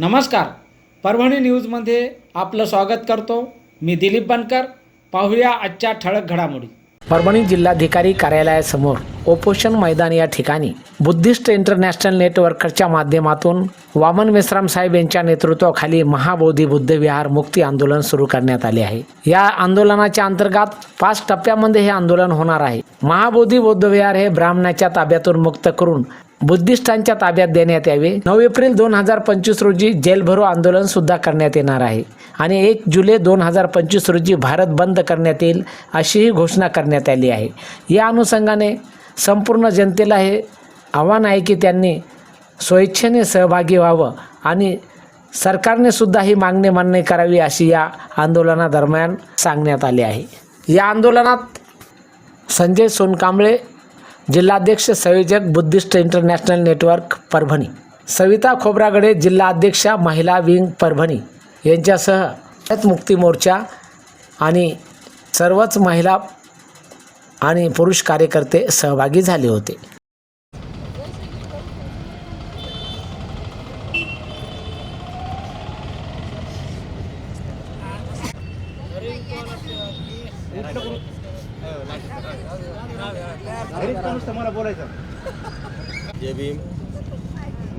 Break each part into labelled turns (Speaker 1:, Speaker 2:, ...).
Speaker 1: नमस्कार. परभणी न्यूजमध्ये आपलं स्वागत करतो. मी दिलीप बनकर. पाहूया आजच्या ठळक घडामोडी. परभणी जिल्हाधिकारी कार्यालयासमोर ओपोशन मैदान या ठिकाणी बुद्धिस्ट इंटरनॅशनल नेटवर्कच्या माध्यमातून वामन मेश्राम साहेब यांच्या नेतृत्वाखाली महाबोधी बुद्ध विहार मुक्ती आंदोलन सुरू करण्यात आले आहे. या आंदोलनाच्या अंतर्गत पाच टप्प्यामध्ये हे आंदोलन होणार आहे. महाबोधी बुद्ध विहार हे ब्राह्मणाच्या ताब्यातून मुक्त करून बुद्धिस्टांच्या ताब्यात देण्यात यावे. नऊ एप्रिल दोन हजार पंचवीस रोजी जेलभरो आंदोलन सुद्धा करण्यात येणार आहे आणि एक जुलै दोन हजार पंचवीस रोजी भारत बंद करण्यात येईल अशीही घोषणा करण्यात आली आहे. या अनुषंगाने संपूर्ण जनतेला हे आव्हान आहे की त्यांनी स्वेच्छेने सहभागी व्हावं आणि सरकारने सुद्धा ही मागणी मान्य करावी अशी या आंदोलनादरम्यान सांगण्यात आले आहे. या आंदोलनात संजय सोनकांबळे जिल्हाध्यक्ष संयोजक Buddhist international network Parbhani. Savita Khobragade जिल्हाध्यक्षा महिला विंग परभणी यांच्यासह रयत मुक्ती मोर्चा आणि सर्वच महिला आणि पुरुष कार्यकर्ते सहभागी झाले होते.
Speaker 2: जय भीम.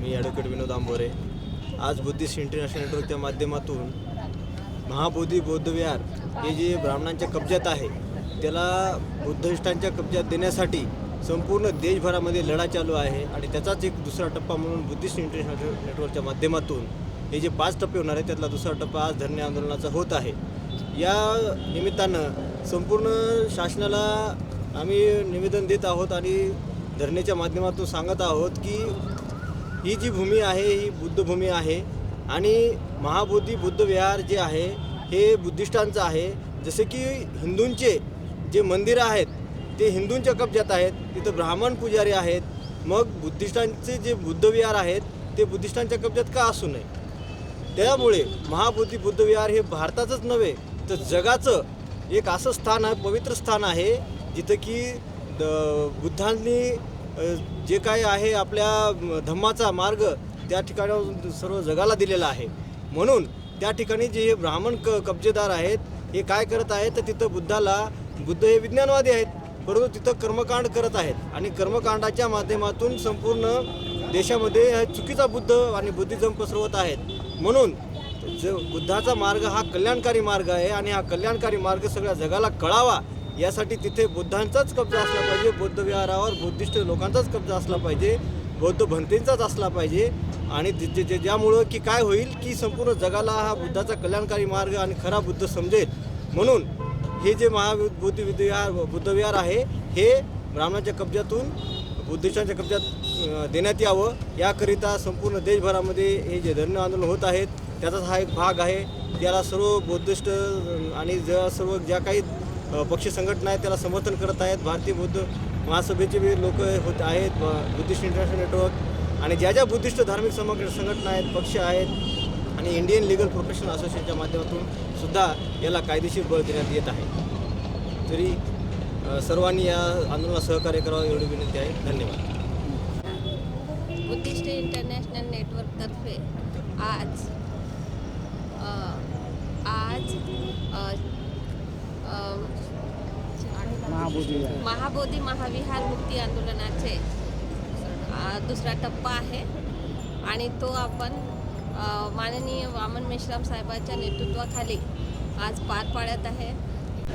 Speaker 2: मी ॲडव्होकेट विनोद आंबोरे. आज बुद्धिस्ट इंटरनॅशनल नेटवर्कच्या माध्यमातून महाबोधी बौद्ध विहार हे जे ब्राह्मणांच्या कब्जात आहे त्याला बुद्धिस्टांच्या कब्जात देण्यासाठी संपूर्ण देशभरामध्ये लढा चालू आहे आणि त्याचाच एक दुसरा टप्पा म्हणून बुद्धिस्ट इंटरनॅशनल नेटवर्कच्या माध्यमातून हे जे पाच टप्पे होणार आहेत त्यातला दुसरा टप्पा आज धरणे आंदोलनाचा होत आहे. या निमित्तानं संपूर्ण शासनाला आम्ही निवेदन देत आहोत आणि धरणेच्या माध्यमातून सांगत आहोत की ही जी भूमी आहे ही बुद्धभूमी आहे आणि महाबोधी बुद्ध विहार जे आहे हे बुद्धिस्टांचं आहे. जसे की हिंदूंचे जे मंदिरं आहेत ते हिंदूंच्या कब्जात आहेत तिथं ब्राह्मण पुजारी आहेत. मग बुद्धिस्टांचे जे बुद्ध विहार आहेत ते बुद्धिस्टांच्या कब्जात का असू नये? त्यामुळे महाबोधी बुद्ध विहार हे भारताचंच नव्हे तर जगाचं एक असं स्थान आहे पवित्र स्थान आहे जिथं की द- बुद्धांनी जे काय आहे आपल्या धम्माचा मार्ग त्या ठिकाणाहून सर्व जगाला दिलेला आहे. म्हणून त्या ठिकाणी जे हे ब्राह्मण क कब्जेदार आहेत हे काय करत आहेत तर तिथं बुद्धाला बुद्ध हे विज्ञानवादी आहेत परंतु तिथं कर्मकांड करत आहेत. आणि कर्मकांडाच्या माध्यमातून संपूर्ण देशामध्ये चुकीचा बुद्ध आणि बुद्धिझम पसरवत आहेत. म्हणून ज बुद्धाचा मार्ग हा कल्याणकारी मार्ग आहे आणि हा कल्याणकारी मार्ग सगळ्या जगाला कळावा यासाठी तिथे बुद्धांचाच कब्जा असला पाहिजे बौद्ध विहारावर बुद्धिस्ट लोकांचाच कब्जा असला पाहिजे बौद्ध भंतींचाच असला पाहिजे. आणि जे- जे- ज्यामुळं की काय होईल की संपूर्ण जगाला हा बुद्धाचा कल्याणकारी मार्ग आणि खरा बुद्ध समजेल. म्हणून हे जे महाबुद्ध विहार बुद्धविहार आहे हे ब्राह्मणाच्या कब्जातून बुद्धिस्टांच्या कब्जात देण्यात यावं. याकरिता संपूर्ण देशभरामध्ये हे जे धरणं आंदोलन होत आहेत त्याचाच हा एक भाग आहे. त्याला सर्व बौद्धिस्ट आणि ज्या सर्व ज्या काही पक्ष संघटना आहेत त्याला समर्थन करत आहेत. भारतीय बुद्ध महासभेचे बी लोक होत आहेत बुद्धिस्ट इंटरनॅशनल नेटवर्क आणि ज्या ज्या बुद्धिस्ट धार्मिक समग्र संघटना आहेत पक्ष आहेत आणि इंडियन लिगल प्रोफेशनल असोसिएशनच्या माध्यमातून सुद्धा याला कायदेशीर बळ देण्यात येत आहे. तरी सर्वांनी या आंदोलनाला सहकार्य करावं एवढी विनंती आहे. धन्यवाद.
Speaker 3: बुद्धिस्ट इंटरनॅशनल नेटवर्कतर्फे आज अ, आज महाबोधी. महाविहार मुक्ती आंदोलनाचे दुसरा टप्पा आहे. आणि तो आपण माननीय वामन मेश्राम साहेबांच्या नेतृत्वाखाली आज पार पाडत आहे.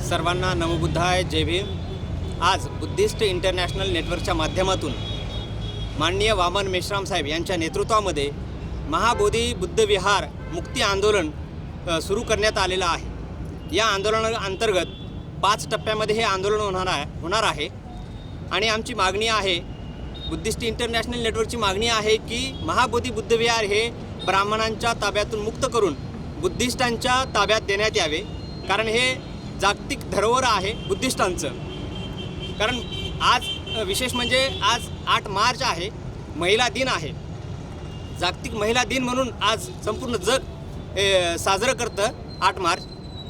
Speaker 4: सर्वांना नमोबुद्धाय जय भीम. आज बुद्धिस्ट इंटरनॅशनल नेटवर्कच्या माध्यमातून माननीय वामन मेश्राम साहेब यांच्या नेतृत्वामध्ये महाबोधी बुद्ध विहार मुक्ती आंदोलन सुरू करण्यात आलेलं आहे. या आंदोलनाअंतर्गत पाच टप्प्यामध्ये हे आंदोलन होणार आहे होणार आहे. आणि आमची मागणी आहे बुद्धिस्ट इंटरनॅशनल नेटवर्कची मागणी आहे की महाबोधी बुद्ध विहार हे ब्राह्मणांच्या ताब्यातून मुक्त करून बुद्धिस्टांच्या ताब्यात देण्यात यावे. कारण हे जागतिक धरोहर आहे बुद्धिस्टांचं. कारण आज विशेष म्हणजे आज आठ मार्च आहे महिला दिन आहे. जागतिक महिला दिन म्हणून आज संपूर्ण जग साजरं करतं आठ मार्च.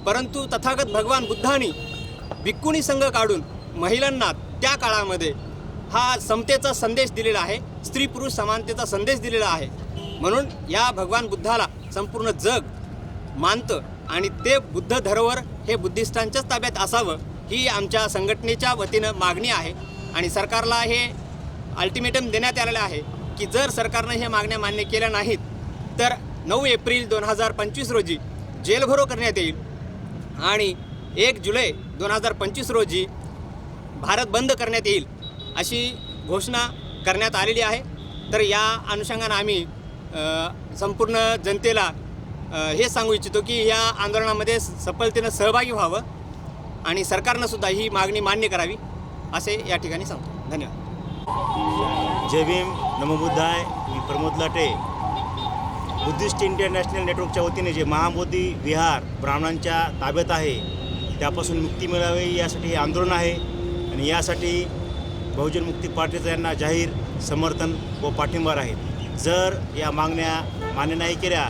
Speaker 4: परंतु तथागत भगवान बुद्धांनी भिक्कुणी संघ काढून महिलांना त्या काळामध्ये हा समतेचा संदेश दिलेला आहे स्त्री पुरुष समानतेचा संदेश दिलेला आहे. म्हणून या भगवान बुद्धाला संपूर्ण जग मानतं आणि ते बुद्ध धरोवर हे बुद्धिस्टांच्याच ताब्यात असावं ही आमच्या संघटनेच्या वतीनं मागणी आहे. आणि सरकारला हे अल्टिमेटम देण्यात आलेलं आहे की जर सरकारनं हे मागण्या मान्य केल्या नाहीत तर नऊ एप्रिल दोन हजार पंचवीस रोजी जेलभरो करण्यात येईल. आणि एक जुलै दोन हजार पंचवीस रोजी भारत बंद करण्यात येईल अशी घोषणा करण्यात आलेली आहे. तर या अनुषंगानं आम्ही संपूर्ण जनतेला हे सांगू इच्छितो की या आंदोलनामध्ये सफलतेनं सहभागी व्हावं आणि सरकारनं सुद्धा ही मागणी मान्य करावी असे या ठिकाणी सांगतो. धन्यवाद.
Speaker 5: जय भीम. नमोबुद्धाय मी प्रमोद लाटे. बुद्धिस्ट इंटरनॅशनल नेटवर्कच्या वतीने जे महाबोधी विहार ब्राह्मणांच्या ताब्यात आहे त्यापासून मुक्ती मिळावी यासाठी हे आंदोलन आहे. आणि यासाठी बहुजन मुक्ती पार्टीचं यांना जाहीर समर्थन व पाठिंबा आहे जर या मागण्या मान्य नाही केल्या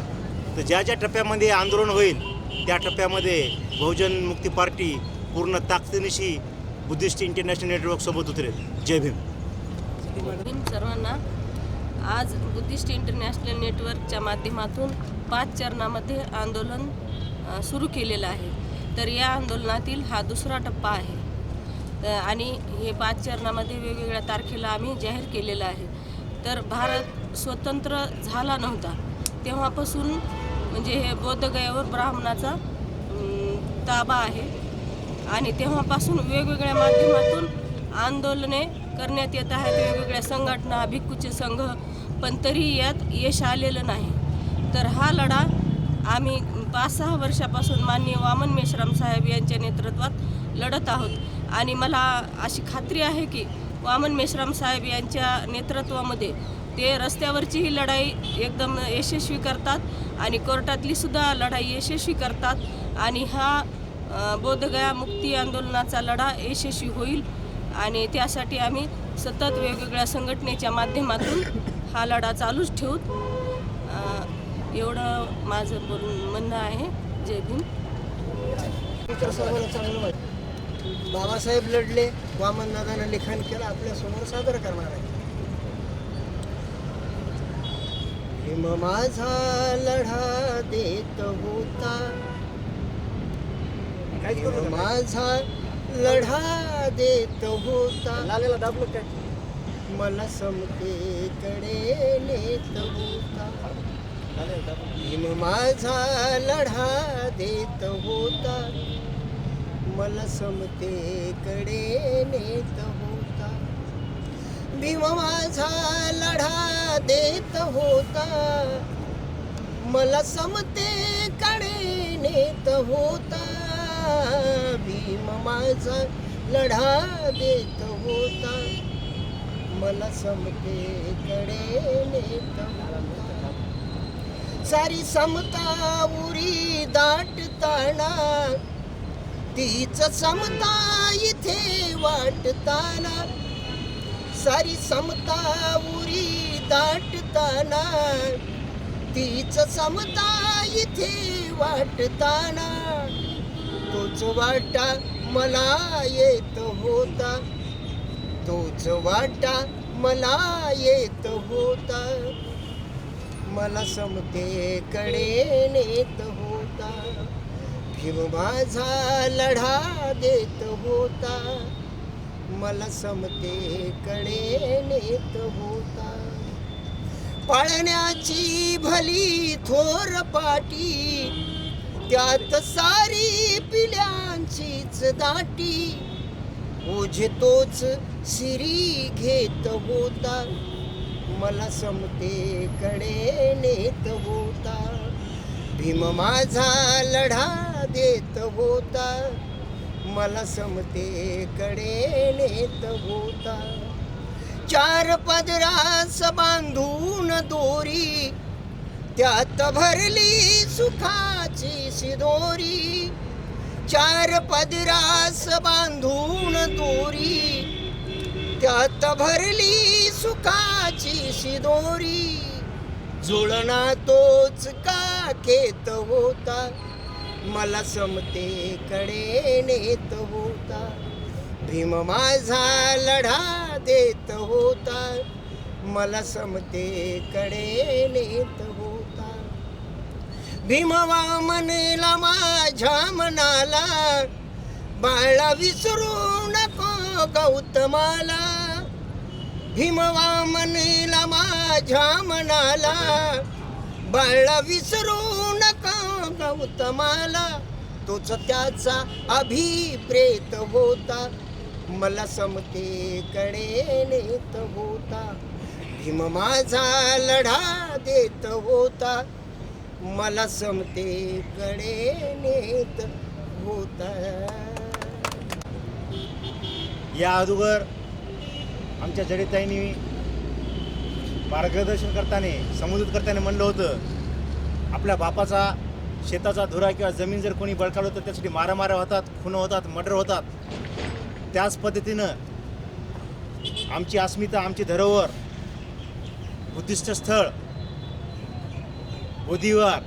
Speaker 5: तर ज्या ज्या टप्प्यामध्ये आंदोलन होईल त्या टप्प्यामध्ये बहुजन मुक्ती पार्टी पूर्ण ताकदीनिशी बुद्धिस्ट इंटरनॅशनल नेटवर्कसोबत उतरेल. जय भीम
Speaker 3: सर्वांना. आज बुद्धिस्ट इंटरनॅशनल नेटवर्कच्या माध्यमातून पाच चरणामध्ये आंदोलन सुरू केलेलं आहे. तर या आंदोलनातील हा दुसरा टप्पा आहे. आणि हे पाच चरणामध्ये वेगवेगळ्या तारखेला आम्ही जाहीर केलेलं आहे. तर भारत स्वतंत्र झाला नव्हता. तेव्हापासून म्हणजे हे बौद्धगयावर ब्राह्मणाचा ताबा आहे. आणि तेव्हापासून वेगवेगळ्या माध्यमातून आंदोलने करण्यात येत आहेत. वेगवेगळ्या संघटना भिक्खूचे संघ पण तरी यात यश आलेलं नाही. तर हा लढा आम्ही पाच सहा वर्षापासून माननीय वामन मेश्राम साहेब यांच्या नेतृत्वात लढत आहोत. आणि मला अशी खात्री आहे की वामन मेश्राम साहेब यांच्या नेतृत्वामध्ये ते रस्त्यावरची ही लढाई एकदम यशस्वी करतात आणि कोर्टातली सुद्धा लढाई यशस्वी करतात आणि हा बोधगया मुक्ती आंदोलनाचा लढा यशस्वी होईल. आणि त्यासाठी आम्ही सतत वेगवेगळ्या संघटनेच्या माध्यमातून हा लढा चालूच ठेवूत. एवढं माझं बोल म्हणणं आहे. जय भीम.
Speaker 6: बाबासाहेब लढले वामन दादानं लिखाण केलं आपल्यासमोर सादर करणार आहे. भीम माझा लढा देत होता. माझा लढा देत होता.
Speaker 2: लालेला दाबलो काय?
Speaker 6: मला समतेकडे नेत होता भीम माझा लढा देत होता. मला समतेकडे नेत होता. भीम माझा लढा देत होता. मला समतेकडे नेत होता. भीम माझा लढा देत होता. मला समतेकडे नेत. सारी समता उरी दाटताना तीच समता इथे वाटताना सारी समता उरी दाटताना तीच समता इथे वाटताना तोच वाटा मला येत होता. तोच वाटा मला येत होता. मला समतेकडे नेत होता. भीम माझा लढा देत होता. मला समतेकडे नेत होता. पाळण्याची भली थोर पाटी त्यात सारी पिल्यांचीच दाटी. ओझे तोच सिरी घेत होता. मला समतेकडे नेत होता. भीम माझा लढा देत होता. मला समतेकडे नेत होता. चार पदरास बांधून दोरी त्यात भरली सुखाची सिदोरी. चार पदरास बांधून दोरी त्यात भरली सुखाची शिदोरी. जुळणा तोच का घेत होता मला समतेकडे नेत होता. भीम माझा लढा देत होता मला समतेकडे नेत होता. भीमवा म्हणेला माझ्या मनाला बाळा विसरू नको गौतमाला. भीमवा म्हणेला माझ्या मनाला बाळा विसरू नको गौतमाला. तोच त्याचा अभिप्रेत होता मला समतेकडे नेत होता. भीम माझा लढा देत होता मला समतेकडे नेत होता.
Speaker 5: या अगोदर आमच्या जडिताईंनी मार्गदर्शन करताना समजूत करताना म्हणलं होतं आपल्या बापाचा शेताचा धुरा किंवा जमीन जर कोणी बळकावलं तर त्यासाठी मारामाऱ्या होतात खुनं होतात मर्डर होतात. त्याच पद्धतीनं आमची अस्मिता आमची धरोहर बुद्धिस्ट स्थळ बोधिवार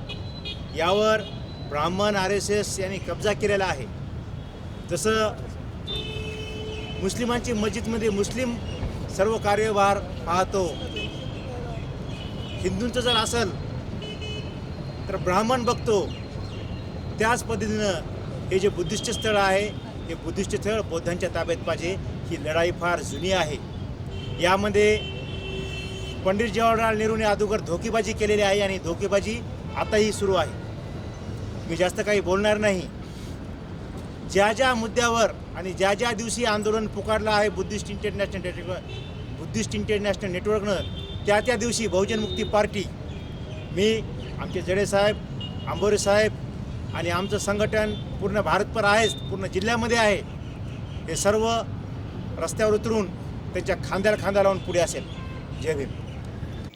Speaker 5: यावर ब्राह्मण आर एस एस यांनी कब्जा केलेला आहे. जसं मुस्लिमांची मस्जिदमध्ये मुस्लिम सर्व कार्यभार पाहतो. हिंदूंचं जर असेल तर ब्राह्मण बघतो. त्याच पद्धतीनं हे जे बुद्धिस्ट स्थळ आहे हे बुद्धिस्ट स्थळ बौद्धांच्या ताब्यात पाहिजे. ही लढाई फार जुनी आहे. यामध्ये पंडित जवाहरलाल नेहरूने अगोदर धोकेबाजी केलेली आहे आणि धोकेबाजी आताही सुरू आहे. मी जास्त काही बोलणार नाही. ज्या ज्या मुद्द्यावर आणि ज्या ज्या दिवशी आंदोलन पुकारलं आहे Buddhist international network Buddhist international नेटवर्कनं त्या त्या दिवशी बहुजन मुक्ती पार्टी मी आमचे जडेसाहेब आंबोरे साहेब आणि आमचं संघटन पूर्ण भारतभर आहेच पूर्ण जिल्ह्यामध्ये आहे हे सर्व रस्त्यावर उतरून त्यांच्या खांद्याला खांदा लावून पुढे असेल. जय भीम.